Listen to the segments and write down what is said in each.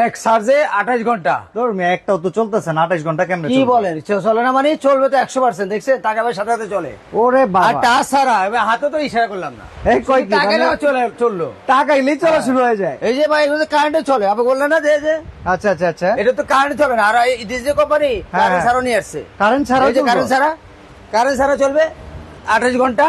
এক চার্জে আঠাশ ঘণ্টা। ধর মিয়া, একটাও তো চলতেছে না আঠাশ ঘণ্টা কেমনে কি? বলেন চলে না মানে চলবে তো একশো পার্সেন্ট দেখছেন? টাকা পয়সা সাথে সাথে চলে। ওরে আর টাচ ছাড়া এবার হাতে তো ইশারা করলাম না। এই কয় টাকা চলে চলল। টাকা এলেই চলা শুরু হয়ে যায়। এই যে ভাই এগুলো কারেন্টে চলে। আপনি বললেন না যে যে। আচ্ছা আচ্ছা আচ্ছা। এটা তো কারেন্ট চলে না। আর এই ডিজনি কোম্পানি হ্যাঁ, কারেন্ট হ্যাঁ। ছাড়াও নিয়ে আসছে। কারেন্ট ছাড়া এই যে কারেন্ট ছাড়া কারেন্ট ছাড়া চলবে আঠাশ ঘণ্টা।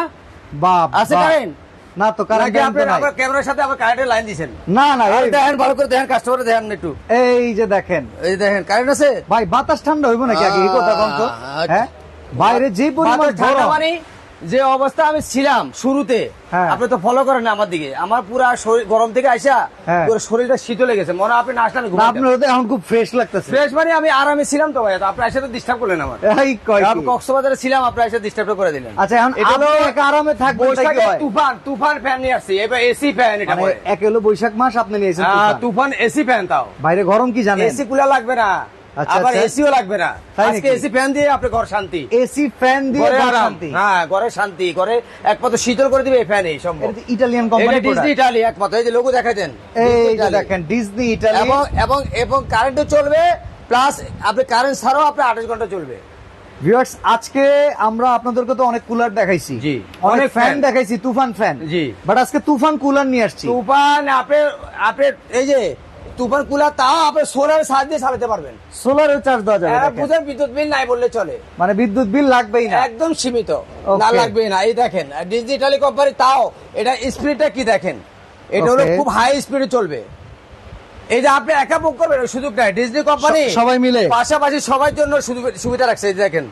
বাপ আছে কারেন্ট না তো কারেন্ট আপনি ক্যামেরার সাথে আবার কারেন্টের লাইন না না আর এই- দেখেন ভালো করে দেখেন কাস্টমার দেখেন একটু। এই যে দেখেন। এই দেখেন কারেন্ট আছে? ভাই বাতাস ঠান্ডা হইব নাকি আগে? এই কথা তো। আচ্ছা। হ্যাঁ? বাইরে যে পরিমাণ ঠান্ডা মানে যে অবস্থা আমি ছিলাম শুরুতে হ্যাঁ। আপনি তো ফলো করেন না আমার দিকে। আমার পুরা গরম থেকে আইসা হ্যাঁ। পুরো শরীরটা শীতল লেগেছে মনে আপনি না আসলে আপনার এখন খুব ফ্রেশ লাগতেছে। ফ্রেশ মানে আমি আরামে ছিলাম তো ভাই তো আপনি এসে তো ডিস্টার্ব করলেন আমার। কক্সবাজারে ছিলাম আপনি এসে ডিস্টার্ব করে দিলেন। আচ্ছা এখন আরামে হয়? তুফান তুফান ফ্যান নিয়ে আসছি। এবার এসি ফ্যান এটা মানে এক হলো বৈশাখ মাস আপনি নিয়েছেন তুফান। এসি ফ্যান তাও। বাইরে গরম কি জানেন? এসি কুলা লাগবে না। আবার আচ্ছা। এসিও লাগবে না। আজকে এসি ফ্যান দিয়ে আপনি ঘর শান্তি। এসি ফ্যান দিয়ে ঘর শান্তি। হ্যাঁ ঘরে শান্তি। ঘরে একমাত্র শীতল করে দিবে এই ফ্যান এই সম্ভব। এটা ইটালিয়ান কোম্পানি ডিজনি ইটালি একমাত্র। এই যে লোগো দেখাই দেন। এই দেখেন ডিজনি ইটালি এবং এবং এবং কারেন্টও চলবে প্লাস আপনি কারেন্ট ছাড়াও আপনি আঠাশ ঘণ্টা চলবে। ভিউয়ার্স আজকে আমরা আপনাদেরকে তো অনেক কুলার দেখাইছি। অনেক অনেক ফ্যান দেখাইছি তুফান ফ্যান জি। বাট আজকে তুফান কুলার নিয়ে আসছি। তুফান আপনি আপনি এই যে তুফান কুলার তাও আপনি সোলার সাহায্যে চালাতে পারবেন। সোলারের চার্জ দেওয়া যাবে বুঝেন বিদ্যুৎ বিল নাই বললে চলে। মানে বিদ্যুৎ বিল লাগবেই না। একদম সীমিত। না লাগবে না। এই দেখেন ডিজিটালি কোম্পানি তাও এটা স্পিডটা কি দেখেন? এটা হলো খুব হাই স্পিডে চলবে। এই যে আপনি একা বুক করবেন ওই সুযোগ নাই। ডিজনি কোম্পানি সবাই মিলে? পাশাপাশি সবার জন্য সুবিধা রাখছে এই দেখেন।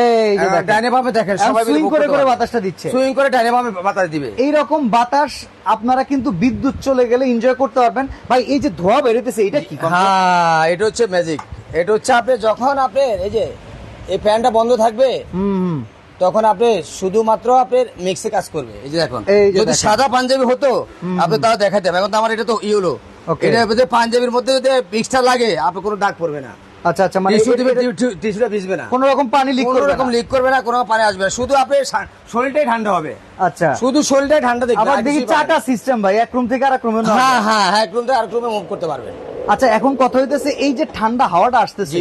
এই যে ডাইনে বামে দেখেন সবাই swing করে করে বাতাসটা দিচ্ছে। সুইং করে ডাইনে বামে বাতাস দিবে। এইরকম বাতাস আপনারা কিন্তু বিদ্যুৎ চলে গেলে এনজয় করতে পারবেন। ভাই এই যে ধোয়া বেরোতেছে এটা কি? হ্যাঁ এটা হচ্ছে ম্যাজিক এটা হচ্ছে আপনি যখন আপনি এই যে এই ফ্যানটা বন্ধ থাকবে হুম। তখন আপনি শুধুমাত্র আপনার মিক্সে কাজ করবে। এই যে দেখুন যদি সাদা পাঞ্জাবি হতো আপনি তাও দেখাতে এখন তো আমার এটা তো ইউলো. এটা পাঞ্জাবির মধ্যে যদি মিক্সটা লাগে আপনি কোনো দাগ পড়বে না। আচ্ছা আচ্ছা মানে টিস্যু দিবে টিস্যুটা ভিজবে না। কোনো রকম পানি লিক কোনো করবে রকম না। লিক করবে না কোনো পানি আসবে না। শুধু আপনার শরীরটাই ঠান্ডা হবে। আচ্ছা। শুধু শরীরটাই ঠান্ডা দেখবে আবার আর দেখি চাটা সিস্টেম ভাই এক রুম থেকে আরেক রুমে হ্যাঁ হ্যাঁ হ্যাঁ এক রুম থেকে আরেক রুমে মুভ করতে পারবেন আচ্ছা এখন কথা হইতেছে এই যে ঠান্ডা হাওয়াটা আসতেছে।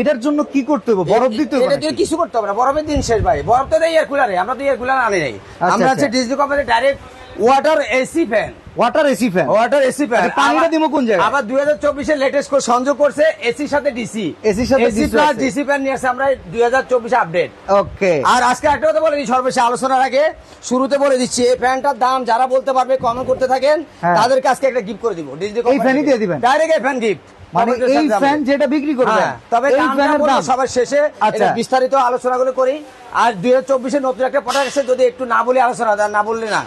এটার জন্য কি করতে হবে বরফ দিতে হবে এটা কিছু করতে হবে না বরফের দিন শেষ ভাই। বরফ তো এয়ার কুলারে আমরা তো এয়ার কুলার আনি নাই। আমরা হচ্ছে আচ্ছা। Disney company direct water AC fan water AC fan water AC fan পানিটা দিবো কোন জায়গায়? আবার দুই হাজার চব্বিশে লেটেস্ট কো সংযোগ করছে এসির সাথে ডিসি এসি সাথে এসি প্লাস ডিসি ফ্যান নিয়ে আসছে আমরা দুই হাজার চব্বিশে আপডেট ওকে আর আজকে একটা কথা বলে দিই সর্বশেষ আলোচনার আগে শুরুতে বলে দিচ্ছি এই ফ্যানটার দাম যারা বলতে পারবে কমেন্ট করতে থাকেন হ্যাঁ। তাদেরকে আজকে একটা গিফট করে দিব। ডিজিটাল এই ফ্যানই দিয়ে দিবেন? ডাইরেক্ট এই ফ্যান গিফট মানে এই ফ্যান যেটা বিক্রি করবে হ্যাঁ, তবে এই ফ্যানের দাম। সবার শেষে আচ্ছা। বিস্তারিত আলোচনাগুলো করি। আর দুই হাজার চব্বিশে নতুন একটা প্রোডাক্ট আছে যদি একটু না বলে আলোচনা না বললে না।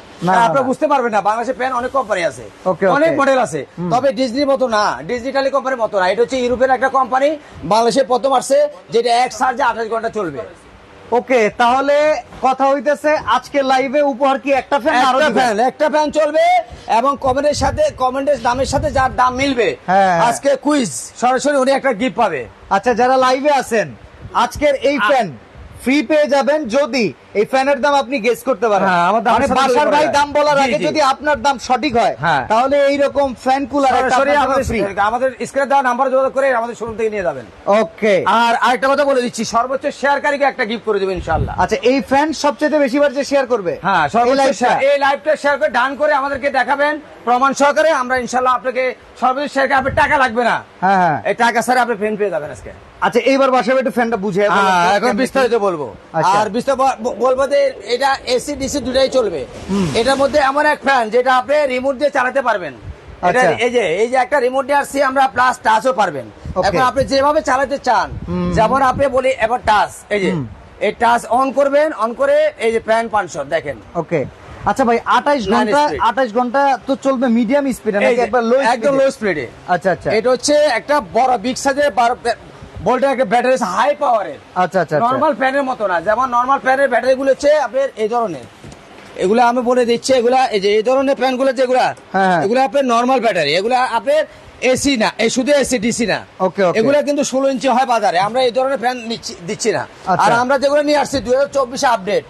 আপনারা বুঝতে পারবেন না বাংলাদেশে প্যান অনেক কোম্পানি আছে. অনেক মডেল আছে। তবে ডিজনির মতো না ডিজিটালি কোম্পানির মতো না। এটা হচ্ছে ইউরোপের একটা কোম্পানি বাংলাদেশে প্রথম আসছে যেটা এক সার্জে আঠাশ ঘণ্টা চলবে। ওকে তাহলে কথা হইতেছে আজকে লাইভে উপহার কি একটা ফ্যান আর একটা ফ্যান একটা ফ্যান চলবে এবং কমেন্টের সাথে কমেন্টের দামের সাথে যার দাম মিলবে হ্যাঁ। আজকে কুইজ সরাসরি উনি একটা গিফট পাবে আচ্ছা যারা লাইভে আছেন আজকের এই ফ্যান ফ্রি পেয়ে যাবেন যদি এই ফ্যানের দাম আপনি গেস করতে পারেন। হ্যাঁ, মানে বাসার ভাই দাম বলার আগে। যদি আপনার দাম সঠিক হয় হ্যাঁ। তাহলে এইরকম ফ্যান কুলার সরাসরি আমাদের আমাদের স্ক্রিনে দেওয়া নাম্বার যোগাযোগ করে আমাদের শোরুম থেকে নিয়ে যাবেন। ওকে আর আরেকটা কথা বলে দিচ্ছি সর্বোচ্চ শেয়ারকারীকে একটা গিফট করে দেবেন ইনশাল্লাহ আচ্ছা এই ফ্যান সবচেয়ে বেশি বার যে শেয়ার করবে? হ্যাঁ এই সর্বোচ্চ? এই লাইভটা শেয়ার করে ডান করে আমাদেরকে দেখাবেন প্রমাণ সহকারে আমরা ইনশাল্লাহ আপনাকে সর্বোচ্চ শেয়ার আপনার টাকা লাগবে না। হ্যাঁ হ্যাঁ। এই টাকা স্যার আপনি ফ্যান পেয়ে যাবেন আজকে। আচ্ছা এইবার বাসায় একটু ফ্যানটা বুঝে হ্যাঁ, এখন বিস্তারিত বলব। আচ্ছা। আর বিস্তারিত বলব যে এটা এসি ডিসি দুটাই চলবে। এটার মধ্যে এমন এক ফ্যান যেটা আপনি রিমোট দিয়ে চালাতে পারবেন। আচ্ছা। এই যে এই যে একটা রিমোট দিয়ে আসছি আমরা প্লাস টাচও পারবেন। এখন আপনি যেভাবে চালাতে চান যেমন আপনি বলি এবার টাচ এই যে এই টাচ অন করবেন অন করে এই যে ফ্যান পাঁচশো দেখেন। ওকে আচ্ছা ভাই আঠাইশ ঘণ্টা। আঠাইশ ঘণ্টা তো চলবে মিডিয়াম স্পিডে একবার লো একদম লো স্পিডে আচ্ছা আচ্ছা। এটা হচ্ছে একটা বড় বিগ সাইজের বলটা একটা ব্যাটারি হাই পাওয়ারের আচ্ছা আচ্ছা আচ্ছা। নর্মাল ফ্যানের মতো না যেমন নর্মাল ফ্যানের ব্যাটারি গুলো হচ্ছে আপনার এই ধরনের এগুলা আমি বলে দিচ্ছি এগুলা এই যে এই ধরনের ফ্যানগুলো যেগুলা হ্যাঁ, হ্যাঁ। এগুলা আপনার নর্মাল ব্যাটারি এগুলা আপনার এসি না এই শুধু এসি ডিসি না okay. এগুলা কিন্তু ষোলো ইঞ্চি হয় বাজারে আমরা এই ধরনের ফ্যান দিচ্ছি না আচ্ছা। আর আমরা যেগুলো নিয়ে আসছি দুই হাজার চব্বিশে আপডেট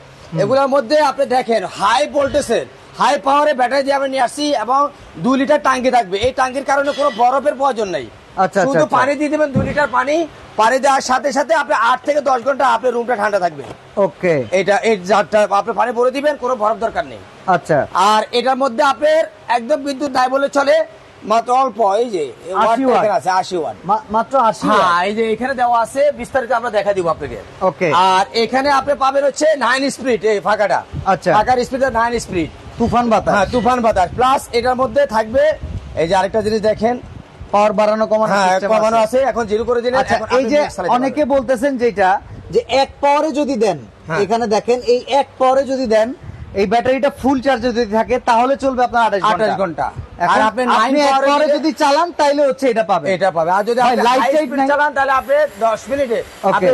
এগুলোর মধ্যে আপনি দেখেন হাই ভোল্টেজের হাই পাওয়ারে ব্যাটারি দিয়ে আমরা নিয়ে আসছি এবং দুই লিটার টাঙ্কি থাকবে এই টাঙ্কির কারণে কোনো বরফের প্রয়োজন নেই আচ্ছা, শুধু আচ্ছা। পানি দিয়ে দেবেন দুই লিটার পানি। পানি দেওয়ার সাথে সাথে আপনি আট থেকে দশ ঘণ্টা আপনার রুমটা ঠান্ডা থাকবে। ওকে। এটা এই জারটা আপনি পানি ভরে দিবেন কোনো বরফ দরকার নেই। আচ্ছা। আর এটার মধ্যে আপনার একদম বিদ্যুৎ নাই বলে চলে মাত্র অল্প এই যে এই 80 ওয়াটটা ওয়াট। এখানে আছে আশি ওয়াট। মাত্র আশি হ্যাঁ এই যে এখানে দেওয়া আছে বিস্তারিত আমরা দেখা দিব আপনাকে। ওকে। আর এখানে আপনি পাবেন হচ্ছে নাইন স্পিড এই ফাঁকাটা। আচ্ছা। ফাঁকার স্পিড নাইন স্পিড তুফান বাতাস। হ্যাঁ তুফান বাতাস। প্লাস এটার মধ্যে থাকবে এই যে আরেকটা জিনিস দেখেন পাওয়ার বাড়ানো কমানো হ্যাঁ কমানো আছে। এখন জিরো করে আচ্ছা এই যে অনেকে বলতেছেন যেটা যে এক পাওয়ারে যদি দেন হ্যাঁ। এখানে দেখেন এই এক পাওয়ারে যদি দেন এই ব্যাটারিটা ফুল চার্জে যদি থাকে তাহলে চলবে আপনার আঠাশ আঠাশ ঘণ্টা। আর আপনি নাইন পাওয়ারে যদি চালান তাইলে হচ্ছে এটা পাবে এটা পাবে আর যদি light টাইট চালান তাহলে আপনি দশ মিনিটে. আপনি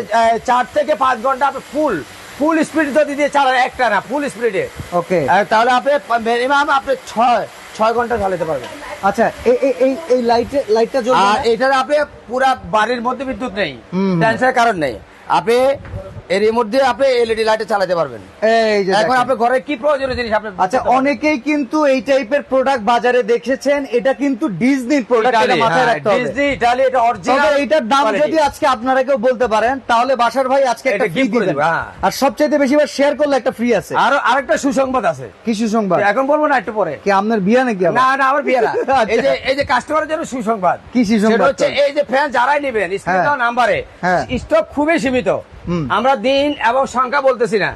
চার থেকে পাঁচ ঘণ্টা আপনি ফুল ফুল স্পিড যদি দিয়ে চালান একটা না ফুল স্পিডে ওকে তাহলে আপনি মিনিমাম আপনি ছয় ছয় ঘণ্টা চালাতে পারবেন আচ্ছা এই এই এই এই লাইটে লাইটটা জ্বলবে আর এটার আপনি পুরা বাড়ির মধ্যে বিদ্যুৎ নেই। টেনশনের কারণ নেই। আপনি এর মধ্যে আপনি এলইডি লাইটে চালাতে পারবেন এই যে এখন। আপনার ঘরে কি প্রয়োজনীয় জিনিস আপনি আচ্ছা অনেকেই কিন্তু এই টাইপের প্রোডাক্ট বাজারে দেখেছেন এটা কিন্তু ডিজনির প্রোডাক্ট এটা মাথায় রাখতে হবে ডিজনি ইটালি এটা অরিজিনাল এইটার দাম যদি আজকে আপনারা কেউ বলতে পারেন তাহলে বাসার ভাই আজকে একটা ফ্রি দিবেন হ্যাঁ। আর সবচেয়ে বেশি বার শেয়ার করলে একটা ফ্রি আছে আর আরেকটা সুসংবাদ আছে কি সুসংবাদ এখন বলব না একটু পরে কি আপনার বিয়া নাকি? না না আমার বিয়ে না আচ্ছা। এই যে এই যে কাস্টমারের জন্য সুসংবাদ কি সুসংবাদ সেটা হচ্ছে এই যে ফ্যান যারাই নেবেন হ্যাঁ। নাম্বারে হ্যাঁ। স্টক খুবই সীমিত। আমরা দিন এবং সংখ্যা বলতেছি না।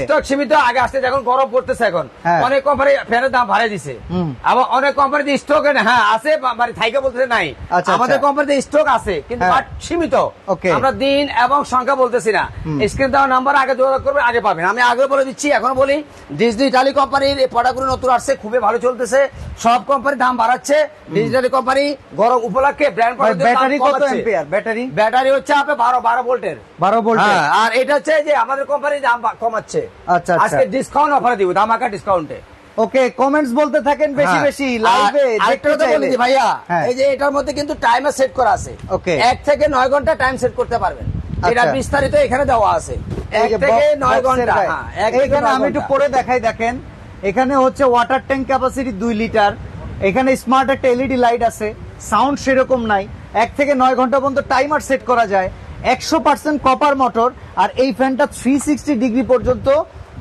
স্টক সীমিত আগে আসতে এখন গরম পড়তেছে এখন হ্যাঁ। অনেক কোম্পানি ফ্যানের দাম বাড়াই দিছে। আবার অনেক কোম্পানি স্টক হ্যাঁ আছে মানে থাইকে বলতেছে নাই। আচ্ছা, আমাদের আচ্ছা। কোম্পানিতে স্টক আছে কিন্তু হ্যাঁ। সীমিত। আমরা দিন এবং সংখ্যা বলতেছি না। স্ক্রিন দেওয়া নাম্বার আগে যোগাযোগ করবে আগে পাবেন। আমি আগে বলে দিচ্ছি এখন বলি ডিজনি ইটালি কোম্পানির এই প্রোডাক্টগুলো নতুন আসছে খুবই ভালো চলতেছে। সব কোম্পানি দাম বাড়াচ্ছে। ডিজিটালি কোম্পানি গরম উপলক্ষে ব্র্যান্ড ব্যাটারি কত এম্পিয়ার ব্যাটারি ব্যাটারি হচ্ছে আপনার বারো বারো ভোল্টের বারো ভোল্ট আর এটা হচ্ছে যে আমাদের কোম্পানি দাম কমাচ্ছে আচ্ছা, আচ্ছা। আজকে ডিসকাউন্ট অফার দিব ধামাকা ডিসকাউন্টে ওকে কমেন্টস বলতে থাকেন বেশি হ্যাঁ। বেশি লাইভে আর আরেকটা কথা বলে দিই ভাইয়া হ্যাঁ। এই যে এটার মধ্যে কিন্তু টাইমার সেট করা আছে Okay. এক থেকে নয় ঘণ্টা টাইম সেট করতে পারবেন এটা আচ্ছা। বিস্তারিত এখানে দেওয়া আছে এই এক থেকে box- নয় ঘণ্টা গায়ে। হ্যাঁ, নয় আমি একটু। পরে দেখাই দেখেন এখানে হচ্ছে ওয়াটার ট্যাঙ্ক ক্যাপাসিটি দুই লিটার এখানে স্মার্ট একটা এলইডি লাইট আছে সাউন্ড সেরকম নাই এক থেকে নয় ঘণ্টা পর্যন্ত টাইমার সেট করা যায় একশো পার্সেন্ট কপার মোটর আর এই ফ্যানটা থ্রি সিক্সটি ডিগ্রি পর্যন্ত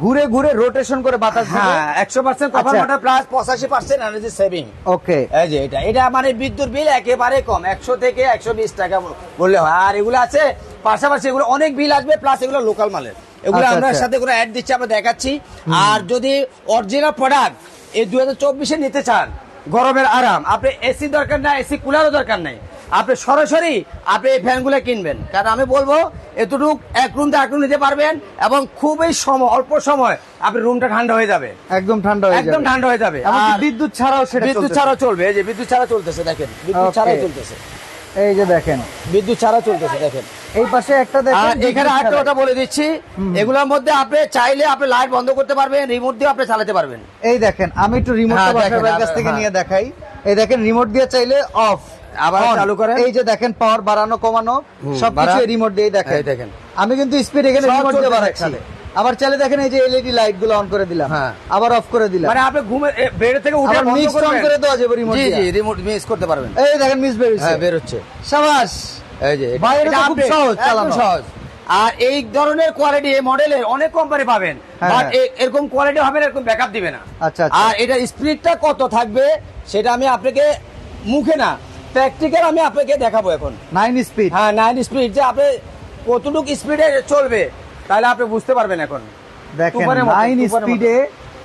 ঘুরে ঘুরে রোটেশন করে বাতাস হ্যাঁ একশো পার্সেন্ট কপার। মোটর প্লাস পঁচাশি পার্সেন্ট এনার্জি সেভিং ওকে এই যে এটা এটা মানে বিদ্যুৎ বিল একেবারে কম একশো থেকে একশো বিশ টাকা বললে হয়। আর এগুলো আছে পাশাপাশি এগুলো অনেক বিল আসবে প্লাস এগুলো লোকাল মালের। এগুলো আচ্ছা, আমরা আচ্ছা। সাথে করে অ্যাড দিচ্ছি আমরা দেখাচ্ছি। আর যদি অরিজিনাল প্রোডাক্ট এই দু হাজার চব্বিশে নিতে চান গরমের আরাম আপনি এসি দরকার নাই এসি কুলারও দরকার নাই। আপনি সরাসরি আপনি এই ফ্যানগুলো কিনবেন। কারণ আমি বলব এতটুক এক রুম এক রুম নিতে পারবেন এবং খুবই সময় অল্প সময় আপনি রুমটা ঠান্ডা হয়ে যাবে। একদম ঠান্ডা হয়ে একদম ঠান্ডা হয়ে যাবে। বিদ্যুৎ ছাড়াও সেটা বিদ্যুৎ চলতেছে। ছাড়া চলবে। এই যে বিদ্যুৎ ছাড়া চলতেছে দেখেন। বিদ্যুৎ. ছাড়াই চলতেছে। এই যে দেখেন। বিদ্যুৎ ছাড়া চলতেছে দেখেন। এই পাশে একটা দেখেন এখানে আরেকটা কথা বলে দিচ্ছি। এগুলোর মধ্যে আপনি চাইলে আপনি লাইট বন্ধ করতে পারবেন রিমোট দিয়ে আপনি চালাতে পারবেন। এই দেখেন আমি একটু রিমোটটা হ্যাঁ, বাসার কাছ থেকে হ্যাঁ। নিয়ে দেখাই। এই দেখেন রিমোট দিয়ে চাইলে অফ আবার চালু করেন। এই যে দেখেন পাওয়ার বাড়ানো কমানো সবকিছু রিমোট দিয়ে দেখেন এই দেখেন। আমি কিন্তু স্পিড এখানে রিমোট দিয়ে বাড়াচ্ছি আবার চাইলে দেখেন এই যে এলইডি লাইটগুলো অন করে দিলাম হ্যাঁ। আবার অফ করে দিলাম মানে আপনি ঘুমে বেড থেকে উঠে করবেন। করে দেওয়া যাবে remote জি জি রিমোট মিস করতে পারবেন এই দেখেন মিস বেরিয়েছে হ্যাঁ বের হচ্ছে এই যে বাইরে খুব সহজ চালানো। সহজ আর এই ধরনের কোয়ালিটি এই মডেলের অনেক কোম্পানি পাবেন হ্যাঁ, বাট। এরকম কোয়ালিটি হবে না এরকম ব্যাকআপ দিবে না আচ্ছা, আচ্ছা। আর এটার স্পিডটা কত থাকবে সেটা আমি আপনাকে মুখে না প্র্যাকটিক্যাল আমি আপনাকে দেখাবো এখন। নাইন স্পিড হ্যাঁ নাইন স্পিড যে আপনি কতটুকু স্পিডে চলবে তাহলে আপনি বুঝতে পারবেন এখন। দেখেন নাইন স্পিডে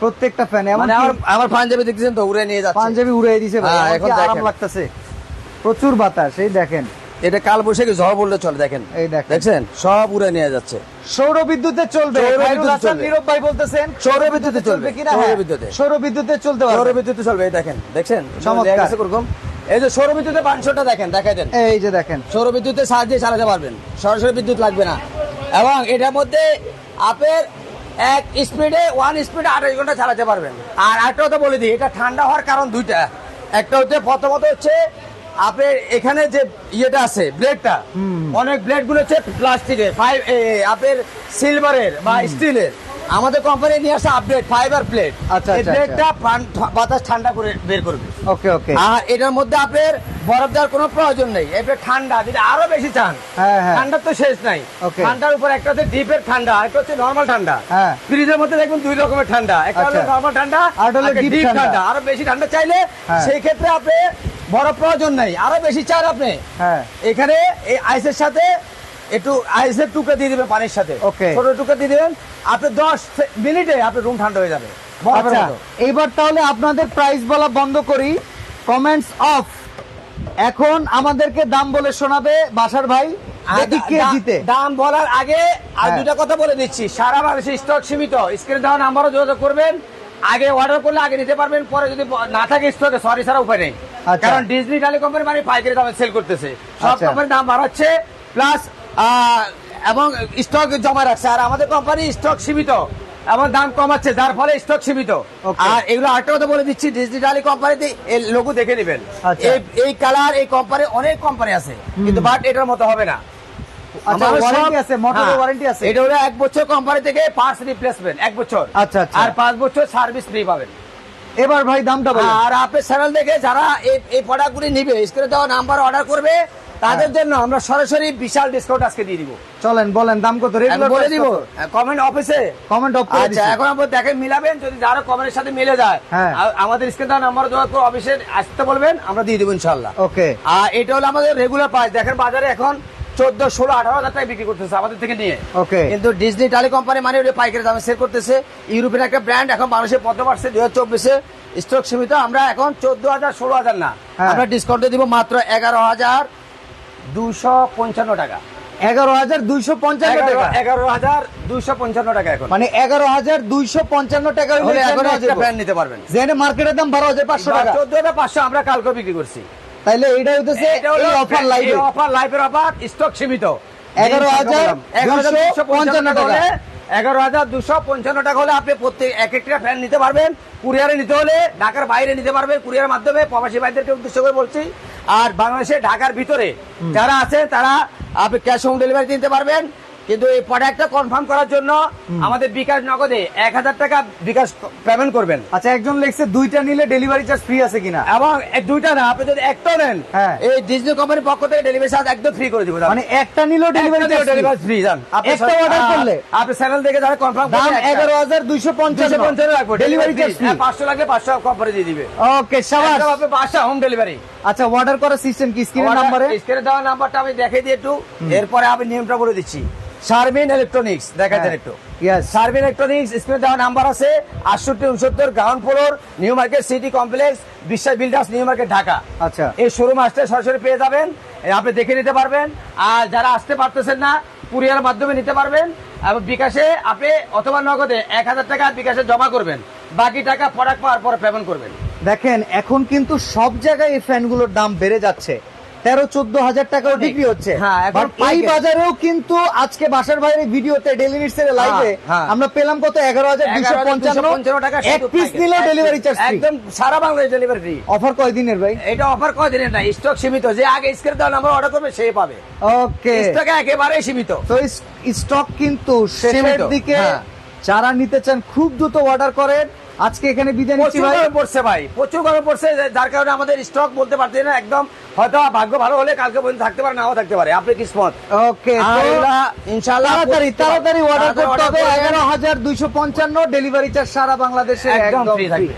প্রত্যেকটা ফ্যান এমন মানে আমার পাঞ্জাবি দেখতেছেন তো উড়ে নিয়ে যাচ্ছে। পাঞ্জাবি উড়িয়ে দিছে ভাই হ্যাঁ, এখন আরাম লাগতেছে। প্রচুর বাতাস এই দেখেন। এটা কাল বৈশাখী ঝড় বললে চলে দেখেন। এই দেখেন। দেখছেন? সব উড়ে নিয়ে যাচ্ছে। সৌর বিদ্যুতে চলবে। নীরব ভাই বলতেছেন সৌর বিদ্যুতে চলবে। কিনা? সৌর বিদ্যুতে। সৌর বিদ্যুতে চলতে সৌর বিদ্যুতে চলবে এই দেখেন। দেখছেন? চমৎকার। কোরকম? এই যে সৌর বিদ্যুতে পাঁচশোটা দেখেন দেখাই দেন। এই যে দেখেন। সৌর বিদ্যুতের সাহায্যে চালাতে পারবেন। সরাসরি বিদ্যুৎ লাগবে না। এবং এটার মধ্যে আপের এক স্পিডে ওয়ান স্পিডে আঠাশ ঘণ্টা চালাতে পারবেন। আর একটা কথা বলে দিই এটা ঠান্ডা হওয়ার কারণ দুইটা। একটা হচ্ছে প্রথমত হচ্ছে আপনার এখানে যে ইয়েটা আছে ব্লেডটা অনেক ব্লেডগুলো হচ্ছে প্লাস্টিকের ফাইভ আপনার সিলভারের বা স্টিলের আমাদের কোম্পানি নিয়ে আসে আপডেট ফাইবার প্লেট আচ্ছা, এই আচ্ছা, প্লেটটা বাতাস ঠান্ডা করে বের করবে। ওকে ওকে। আর এটার মধ্যে আপনার বরফ দেওয়ার কোনো প্রয়োজন নেই। এটা ঠান্ডা যদি আরও বেশি চান হ্যাঁ, হ্যাঁ। ঠান্ডার তো শেষ নাই। ঠান্ডার উপর একটা হচ্ছে ডিপের ঠান্ডা একটা হচ্ছে নর্মাল ঠান্ডা। হ্যাঁ। ফ্রিজের মধ্যে দেখুন দুই রকমের ঠান্ডা। একটা হলো আচ্ছা। নর্মাল ঠান্ডা আর একটা হলো deep ঠান্ডা। আরও বেশি ঠান্ডা চাইলে। সেই ক্ষেত্রে আপনি বরফ প্রয়োজন নাই। আরও বেশি চান আপনি। এখানে এই আইসের সাথে একটু আইসের টুকরা দিয়ে দিবেন পানির সাথে. ছোট টুকরা দিয়ে দিবেন। আপনি দশ মিনিটে আপনার রুম ঠান্ডা হয়ে যাবে। আচ্ছা। এইবার তাহলে আপনাদের প্রাইস বলা বন্ধ করি। কমেন্টস অফ এখন আমাদেরকে দাম বলে শোনাবে বাসার ভাই। দাম বলার আগে আর হ্যাঁ। দুটা কথা বলে দিচ্ছি। সারা বাংলাদেশে স্টক সীমিত। স্ক্রিন দেওয়া নাম্বারও যোগাযোগ করবেন। আগে অর্ডার করলে আগে নিতে পারবেন। পরে যদি না থাকে স্টকে সরি ছাড়া উপায় নেই। আচ্ছা। কারণ ডিজনি টালি কোম্পানি মানে পাইকারি দামে সেল করতেছে। সব আচ্ছা। কোম্পানির দাম বাড়াচ্ছে। প্লাস এবং স্টক জমা রাখছে। আর আমাদের কোম্পানি স্টক সীমিত এবং দাম কমাচ্ছে যার ফলে স্টক সীমিত। আর এগুলো আরেকটা কথা বলে দিচ্ছি ডিজনি টালি কোম্পানিতে এই লোগো দেখে নেবেন। আচ্ছা। এই কালার এই কোম্পানি অনেক কোম্পানি আছে কিন্তু বাট এটার মতো হবে না। আচ্ছা ওয়ারেন্টি আছে মোটরের হ্যাঁ, ওয়ারেন্টি আছে। এটা হলো এক বছর কোম্পানি থেকে পার্টস রিপ্লেসমেন্ট এক বছর। আচ্ছা। আর পাঁচ বছর সার্ভিস ফ্রি পাবেন। এবার ভাই দামটা আর চ্যানেল দেখে যারা এই এই প্রোডাক্টগুলি নিবে স্ক্রিনে দেওয়া নাম্বার অর্ডার করবে তাদের। জন্য আমরা সরাসরি বিশাল ডিসকাউন্ট আজকে দিয়ে দিব। চলেন বলেন দাম কত? রেগুলার বলে দিব কমেন্ট অফিসে কমেন্ট অফ করে আচ্ছা এখন আপনার দেখেন মিলাবেন যদি যারা কমেন্টের সাথে মিলে যায় হ্যাঁ। আমাদের স্ক্রিনে দেওয়া নাম্বার যোগাযোগ করে অফিসে আসতে বলবেন আমরা দিয়ে দেবো ইনশাল্লাহ ওকে আর এটা হলো আমাদের রেগুলার প্রাইস দেখেন বাজারে এখন চোদ্দ ষোলো আঠারো হাজার টাকা বিক্রি করতেছে আমাদের থেকে নিয়ে। ওকে কিন্তু ডিজনি টালি কোম্পানি মানে পাইকারি দামে সেল করতেছে। ইউরোপের একটা ব্র্যান্ড এখন মানুষের পদ্ম পারছে দুই হাজার চব্বিশে। স্টক সীমিত আমরা এখন চোদ্দ হাজার ষোলো হাজার না। হ্যাঁ। আমরা ডিসকাউন্টে দিব মাত্র এগারো হাজার। দুশো পঞ্চান্ন টাকা। এগারো হাজার দুইশো পঞ্চান্ন টাকা। এগারো হাজার দুশো পঞ্চান্ন টাকা এখন। মানে এগারো হাজার দুইশো পঞ্চান্ন টাকা হলে যাবে। ফ্যান নিতে পারবেন। যেখানে মার্কেটের দাম বারো হাজার পাঁচশো টাকা। চোদ্দ হাজার পাঁচশো আমরা কালকে বিক্রি করছি। এটা হইতেছে অফার লাইভে অফার লাইভের অফার স্টক সীমিত। 11,255 টাকা। এগারো হাজার দুশো পঞ্চান্ন টাকা হলে আপনি প্রত্যেক এক একটা ফ্যান নিতে পারবেন। কুরিয়ারে নিতে হলে ঢাকার বাইরে নিতে পারবেন। কুরিয়ারের মাধ্যমে প্রবাসী ভাইদেরকে উদ্দেশ্য করে বলছি। আর বাংলাদেশে ঢাকার ভিতরে যারা আছে তারা আপনি ক্যাশ হোম ডেলিভারি নিতে পারবেন। কিন্তু এই প্রোডাক্টটা কনফার্ম করার জন্য আমাদের বিকাশ নগদে এক হাজার টাকা বিকাশ পেমেন্ট করবেন। আচ্ছা একজন লেখছে দুইটা নিলে ডেলিভারি চার্জ ফ্রি আছে কিনা? এবং দুইটা না আপনি যদি একটাও নেন হ্যাঁ। এই ডিজনি কোম্পানির পক্ষ থেকে ডেলিভারি চার্জ একদম ফ্রি করে দিব। মানে একটা নিলেও ডেলিভারি চার্জ ডেলিভারি ফ্রি জান। আপনি একটা হ্যাঁ, করলে? আপনি চ্যানেল থেকে যারা কনফার্ম দাম এগারো হাজার দুইশো পঞ্চান্ন। ডেলিভারি চার্জ পাঁচশো লাগলে পাঁচশো কোম্পানি দিয়ে দিবে। ওকে সাবাস। আপনি বাসা হোম ডেলিভারি আচ্ছা অর্ডার করার সিস্টেম কি? স্ক্রিনের নাম্বারে স্ক্রিনে দেওয়া নাম্বারটা আমি দেখে দিয়ে একটু। এরপরে আমি নিয়মটা বলে দিচ্ছি। শারমিন ইলেকট্রনিক্স দেখা হ্যাঁ। একটু. শারমিন ইলেকট্রনিক্স স্ক্রিনে দেওয়া নাম্বার আছে আটষট্টি উনসত্তর ground floor new market city complex Biswas builders new market Dhaka আচ্ছা। এই শোরুম আসতে সরাসরি পেয়ে যাবেন। আপনি দেখে নিতে পারবেন। আর যারা আসতে পারতেছেন না কুরিয়ার মাধ্যমে নিতে পারবেন। এবং বিকাশে আপনি অথবা নগদে এক হাজার টাকা বিকাশে জমা করবেন। বাকি টাকা প্রোডাক্ট পাওয়ার পরে পেমেন্ট করবেন। দেখেন এখন কিন্তু সব জায়গায় এই ফ্যানগুলোর দাম বেড়ে যাচ্ছে। তেরো চোদ্দ হাজার টাকাও। বিক্রি হচ্ছে। হ্যাঁ, এই বাজারেও কিন্তু আজকে বাসার বাইরে ভিডিওতে ডেলি নিটস এর লাইভে হ্যাঁ। আমরা পেলাম কত? এগারো হাজার দুইশো পঞ্চান্ন। 11,255 টাকা এক পিস নিলেও ডেলিভারি চার্জ একদম সারা বাংলাদেশ ডেলিভারি ফ্রি অফার কয়দিনের ভাই? এটা অফার কদিনের না? স্টক সীমিত। যে আগে স্ক্রিন দেওয়া নাম্বার অর্ডার করবে সে পাবে। ওকে স্টক একেবারে সীমিত। তো স্টক কিন্তু শেষের দিকে হ্যাঁ। যারা নিতে চান খুব দ্রুত অর্ডার করেন। আজকে এখানে বিদায় নিচ্ছি প্রচুর ভাই গরম পড়ছে ভাই প্রচুর গরম পড়ছে যার কারণে আমাদের স্টক বলতে পারছি না একদম হয়তো ভাগ্য ভালো হলে কালকে পর্যন্ত থাকতে পারে নাও থাকতে পারে আপনি কিসমত ওকে ইনশাআল্লাহ তাড়াতাড়ি তাড়াতাড়ি অর্ডার করতে হবে order করবেন। এগারো হাজার দুইশো পঞ্চান্ন ডেলিভারি চার্জ সারা বাংলাদেশে একদম free। থাকবে।